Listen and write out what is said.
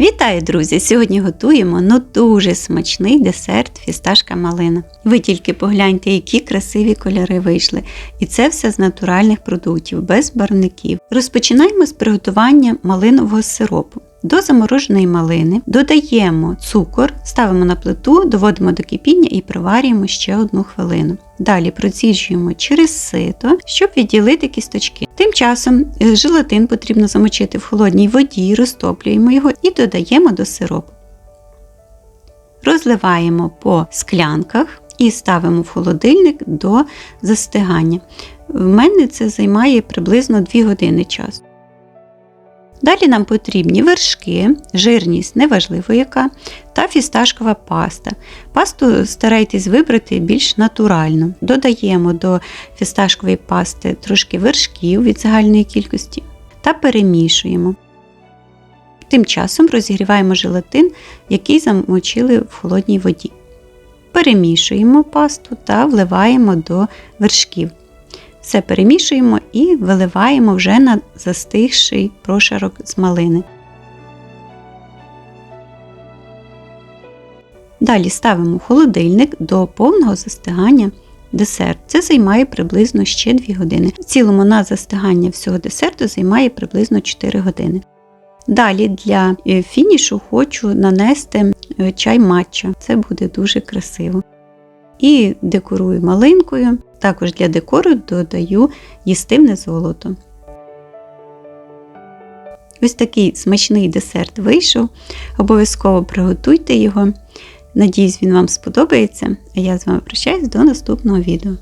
Вітаю, друзі! Сьогодні готуємо ну дуже смачний десерт фісташка малина. Ви тільки погляньте, які красиві кольори вийшли. І це все з натуральних продуктів, без барвників. Розпочинаємо з приготування малинового сиропу. До замороженої малини додаємо цукор, ставимо на плиту, доводимо до кипіння і проварюємо ще одну хвилину. Далі проціжуємо через сито, щоб відділити кісточки. Тим часом е, желатин потрібно замочити в холодній воді, розтоплюємо його і додаємо до сиропу. Розливаємо по склянках і ставимо в холодильник до застигання. В мене це займає приблизно 2 години часу. Далі нам потрібні вершки, жирність неважливо яка, та фісташкова паста. Пасту старайтесь вибрати більш натуральну. Додаємо до фісташкової пасти трошки вершків від загальної кількості та перемішуємо. Тим часом розігріваємо желатин, який замочили в холодній воді. Перемішуємо пасту та вливаємо до вершків. Все перемішуємо і виливаємо вже на застигший прошарок з малини. Далі ставимо холодильник до повного застигання десерт. Це займає приблизно ще 2 години. В цілому на застигання всього десерту займає приблизно 4 години. Далі для е, фінішу хочу нанести е, чай матча. Це буде дуже красиво. І декорую малинкою. Також для декору додаю їстивне золото. Ось такий смачний десерт вийшов. Обов'язково приготуйте його. Надіюсь, він вам сподобається. А я з вами прощаюсь до наступного відео.